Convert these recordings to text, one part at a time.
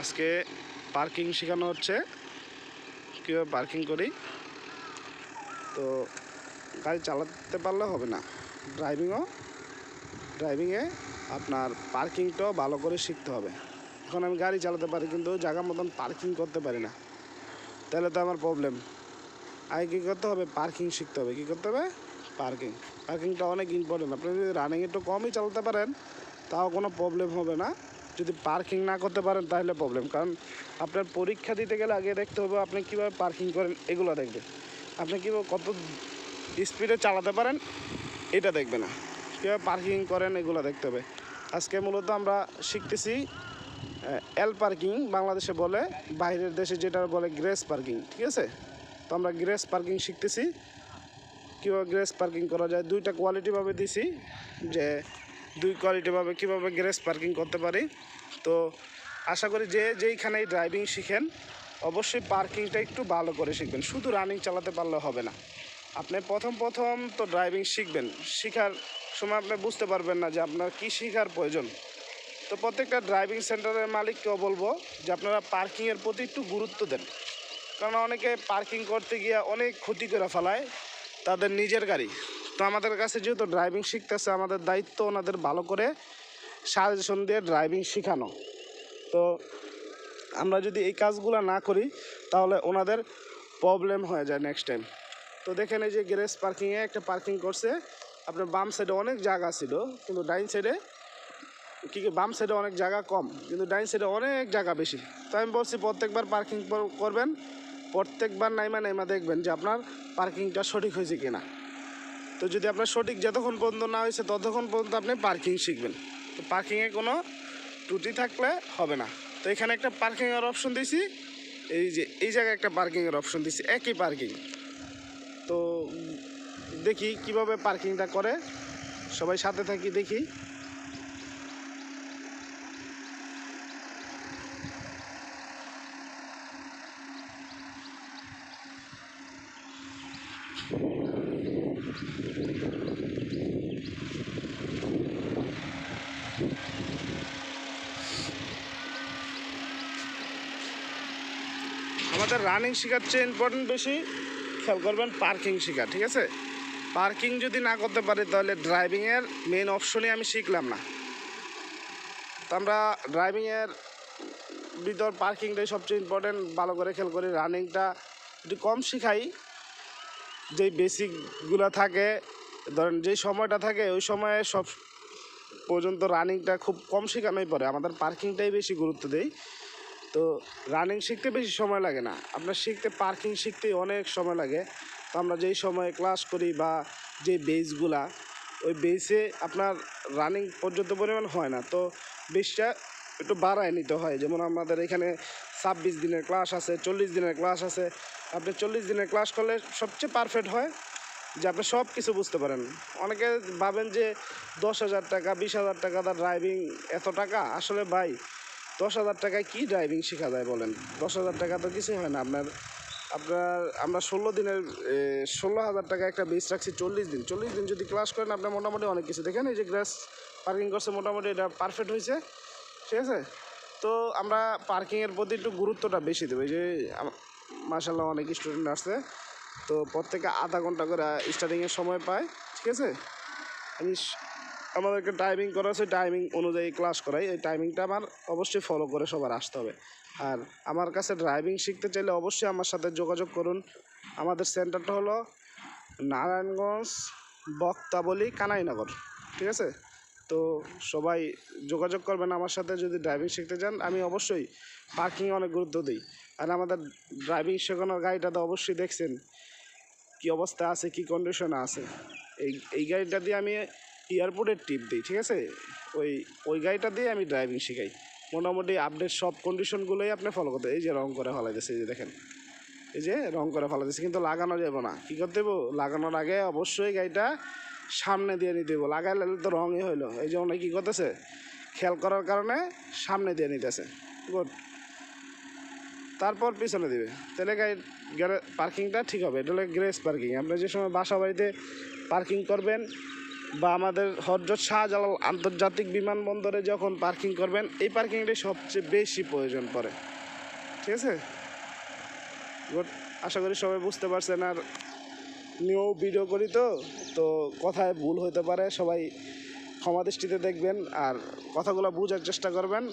আজকে পার্কিং শেখানো হচ্ছে। কীভাবে পার্কিং করি? তো গাড়ি চালাতে পারলে হবে না। ড্রাইভিংও, ড্রাইভিংয়ে আপনার পার্কিংটাও ভালো করে শিখতে হবে। এখন আমি গাড়ি চালাতে পারি, কিন্তু জায়গা মতন পার্কিং করতে পারি না। তাহলে তো আমার প্রবলেম আগে কী করতে হবে? পার্কিং শিখতে হবে। কী করতে হবে? পার্কিং। পার্কিংটা অনেক ইম্পর্টেন্ট আপনি যদি রানিং একটু কমই চালাতে পারেন, তাও কোনো প্রবলেম হবে না। যদি পার্কিং না করতে পারেন তাহলে প্রবলেম কারণ আপনার পরীক্ষা দিতে গেলে আগে দেখতে হবে আপনি কীভাবে পার্কিং করেন, এগুলো দেখবে আপনি কীভাবে কত স্পিডে চালাতে পারেন, এটা দেখবে না। কীভাবে পার্কিং করেন, এগুলো দেখতে হবে। আজকে মূলত আমরা শিখতেছি এল পার্কিং বাংলাদেশে বলে, বাইরের দেশে যেটা বলে গ্রেস পার্কিং ঠিক আছে? তো আমরা গ্রেস পার্কিং শিখতেছি। কীভাবে গ্রেস পার্কিং করা যায়, দুইটা কোয়ালিটিভাবে দিছি যে দুই কোয়ালিটিভাবে কীভাবে গ্রেস পার্কিং করতে পারি। তো আশা করি যে যেইখানেই ড্রাইভিং শিখেন, অবশ্যই পার্কিংটা একটু ভালো করে শিখবেন। শুধু রানিং চালাতে পারলে হবে না। আপনি প্রথম প্রথম তো ড্রাইভিং শিখবেন। শেখার সময় আপনি বুঝতে পারবেন না যে আপনার কী শেখার প্রয়োজন। তো প্রত্যেকটা ড্রাইভিং সেন্টারের মালিককেও বলব যে আপনারা পার্কিংয়ের প্রতি একটু গুরুত্ব দেন। কারণ অনেকে পার্কিং করতে গিয়ে অনেক ক্ষতি করে ফেলায় তাদের নিজের গাড়ি। তো আমাদের কাছে যেহেতু ড্রাইভিং শিখতেছে, আমাদের দায়িত্ব ওনাদের ভালো করে সাজেশন দিয়ে ড্রাইভিং শেখানো। তো আমরা যদি এই কাজগুলো না করি, তাহলে ওনাদের প্রবলেম হয়ে যায় নেক্সট টাইম তো দেখেন এই যে গ্যারেজ পার্কিংয়ে একটা পার্কিং করছে। আপনার বাম সাইডে অনেক জায়গা ছিল, কিন্তু ডাইন সাইডে কি কি, বাম সাইডে অনেক জায়গা কম, কিন্তু ডাইন সাইডে অনেক জায়গা বেশি। তো আমি বলছি, প্রত্যেকবার পার্কিং করবেন, প্রত্যেকবার নাইমা নাইমা দেখবেন যে আপনার পার্কিংটা সঠিক হয়েছে কিনা। তো যদি আপনার সঠিক যতক্ষণ পর্যন্ত না হয়েছে, ততক্ষণ পর্যন্ত আপনি পার্কিং শিখবেন। তো পার্কিংয়ে কোনো ত্রুটি থাকলে হবে না। তো এখানে একটা পার্কিংয়ের অপশন দিয়েছি। এই যে, এই জায়গায় একটা পার্কিংয়ের অপশন দিয়েছি। একই পার্কিং তো দেখি কীভাবে পার্কিংটা করে। সবাই সাথে থাকি, দেখি। আমাদের রানিং শেখার চেয়ে ইম্পর্টেন্ট বেশি, খেয়াল করবেন পার্কিং শেখা ঠিক আছে? পার্কিং যদি না করতে পারি, তাহলে ড্রাইভিংয়ের মেন অপশনই আমি শিখলাম না। তো আমরা ড্রাইভিংয়ের ভিতর পার্কিংটাই সবচেয়ে ইম্পর্টেন্ট ভালো করে খেয়াল করি রানিংটা একটু কম শিখাই, যেই বেসিকগুলো থাকে, ধরেন যেই সময়টা থাকে, ওই সময়ে সব পর্যন্ত রানিংটা খুব কম শেখানোই পড়ে। আমাদের পার্কিংটাই বেশি গুরুত্ব দেই তো রানিং শিখতে বেশি সময় লাগে না। আপনার শিখতে পার্কিং শিখতে অনেক সময় লাগে। তো আমরা যেই সময়ে ক্লাস করি বা যে বেসগুলা ওই বেসে আপনার রানিং পর্যাপ্ত পরিমাণ হয় না। তো বেসটা একটু বাড়ায় নিতে হয়। যেমন আমাদের এখানে ছাব্বিশ দিনের ক্লাস আছে, চল্লিশ দিনের ক্লাস আছে। আপনি চল্লিশ দিনের ক্লাস করলে সবচেয়ে পারফেক্ট হয় যে আপনি সব কিছু বুঝতে পারেন। অনেকে ভাবেন যে দশ হাজার টাকা, বিশ হাজার টাকা তার ড্রাইভিং এত টাকা? আসলে ভাই দশ হাজার টাকায় কী ড্রাইভিং শেখা যায় বলেন? দশ হাজার টাকা তো কিছুই হয় না। আপনার আপনার, আমরা ষোলো দিনের ষোলো হাজার টাকা একটা বেস রাখছি চল্লিশ দিন। চল্লিশ দিন যদি ক্লাস করেন আপনার মোটামুটি অনেক কিছু দেখেন। এই যে গ্যাস পার্কিং করছে, মোটামুটি এটা পারফেক্ট হয়েছে। ঠিক আছে? তো আমরা পার্কিংয়ের প্রতি একটু গুরুত্বটা বেশি দেবো। এই যে মাসাল্লাহ অনেক স্টুডেন্ট আসছে। তো প্রত্যেকে আধা ঘণ্টা করে স্টার্টিংয়ের সময় পায়। ঠিক আছে? আমি আমাদেরকে টাইমিং করা আছে টাইমিং অনুযায়ী ক্লাস করাই। এই টাইমিংটা আমার অবশ্যই ফলো করে সবার আসতে হবে। আর আমার কাছে ড্রাইভিং শিখতে চাইলে অবশ্যই আমার সাথে যোগাযোগ করুন। আমাদের সেন্টারটা হলো নারায়ণগঞ্জ, বক্তাবলী, কানাইনগর। ঠিক আছে? তো সবাই যোগাযোগ করবেন আমার সাথে, যদি ড্রাইভিং শিখতে চান, আমি অবশ্যই পার্কিংয়ে অনেক গুরুত্ব দিই। আর আমাদের ড্রাইভিং শেখানোর গাড়িটা তো অবশ্যই দেখছেন, কি অবস্থা আছে, কি কন্ডিশনে আছে। এই এই গাড়িটা দিয়ে আমি এয়ারপোর্টের টিপ দিই, ঠিক আছে? ওই ওই গাড়িটা দিয়ে আমি ড্রাইভিং শেখাই। মোটামুটি আপডেট সব কন্ডিশনগুলোই আপনি ফলো করতে এই যে রং করে ফেলা দিয়েছে এই যে দেখেন। এই যে রং করে ফেলা দিয়েছে কিন্তু লাগানো যাবে না। কী করতে দেবো লাগানোর আগে অবশ্যই গাড়িটা সামনে দিয়ে নিতে দেবো লাগাইলে তো রঙই হইল। এই যে অনেক কী করতেছে? খেয়াল করার কারণে সামনে দিয়ে নিতেছে। গুড তারপর পিছনে দিবে। তাহলে গাড়ি পার্কিংটা ঠিক হবে। এটা হলো গ্রেস পার্কিং আপনি যে সময় বাসা বাড়িতে পার্কিং করবেন বা আমাদের হজরত শাহজালাল আন্তর্জাতিক বিমানবন্দরে যখন পার্কিং করবেন, এই পার্কিংটাই সবচেয়ে বেশি প্রয়োজন পড়ে। ঠিক আছে? আশা করি সবাই বুঝতে পারছেন আর নিয়েও ভিডিও করি তো। তো কথায় ভুল হতে পারে, সবাই ক্ষমা দৃষ্টিতে দেখবেন আর কথাগুলো বোঝার চেষ্টা করবেন।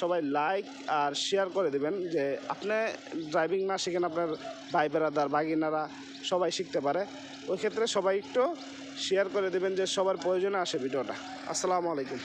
সবাই লাইক আর শেয়ার করে দেবেন যে আপনি ড্রাইভিং না শিখেন, আপনার ভাই বেড়াদার বাগিনারা সবাই শিখতে পারে। ওই ক্ষেত্রে সবাই একটু শেয়ার করে দেবেন যে সবার প্রয়োজনে আসে ভিডিওটা। আসসালামু আলাইকুম।